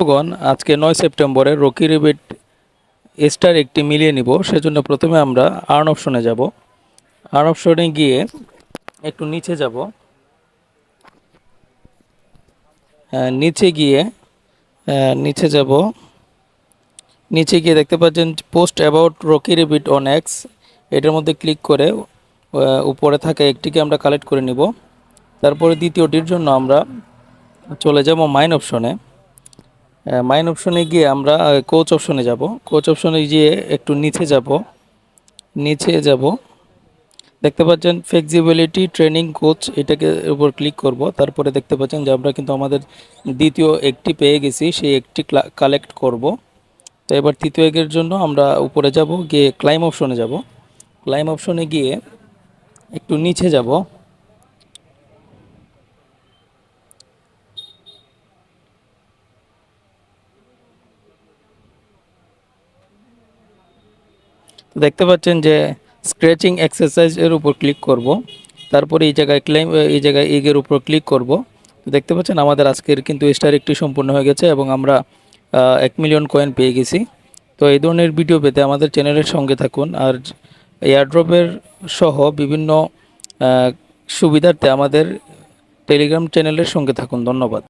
বন্ধুগণ, আজকে নয় সেপ্টেম্বরে রকি রিবিট স্টার একটি মিলিয়ে নিব। সেজন্য প্রথমে আমরা আর্ন অপশনে যাব। আর্ন অপশনে গিয়ে একটু নিচে যাব। নিচে গিয়ে নিচে যাব। নিচে গিয়ে দেখতে পাচ্ছেন post about Rocky রিবিট on X. এটার মধ্যে ক্লিক করে উপরে থাকা একটিকে আমরা কালেক্ট করে নিব। তারপরে দ্বিতীয়টির জন্য আমরা চলে যাব মাইন অপশনে। মাইন অপশনে গিয়ে আমরা কোচ অপশনে যাব। কোচ অপশনে গিয়ে একটু নিচে যাব। নিচে যাব। দেখতে পাচ্ছেন ফ্লেক্সিবিলিটি ট্রেনিং কোচ এটাকে উপর ক্লিক করব। তারপরে দেখতে পাচ্ছেন যে আমরা কিন্তু আমাদের দ্বিতীয় একটি পেয়ে গেছি, সেই একটি কালেক্ট করব। তো এবার তৃতীয় একের জন্য আমরা উপরে যাব, গিয়ে ক্লাইম অপশনে যাব। ক্লাইম অপশনে গিয়ে একটু নিচে যাব। দেখতে পাচ্ছেন যে স্ক্র্যাচিং এক্সারসাইজ এর উপর ক্লিক করব। তারপরে এই জায়গায় ক্লেম এই জায়গায় এগের উপর ক্লিক করব। দেখতে পাচ্ছেন আমাদের আজকের কিন্তু স্টার একটি সম্পূর্ণ হয়ে গেছে এবং আমরা এক মিলিয়ন কয়েন পেয়ে গেছি। তো এই ধরনের ভিডিও পেতে আমাদের চ্যানেলের সঙ্গে থাকুন। আর এয়ারড্রপের সহ বিভিন্ন সুবিধার্থে আমাদের টেলিগ্রাম চ্যানেলের সঙ্গে থাকুন। ধন্যবাদ।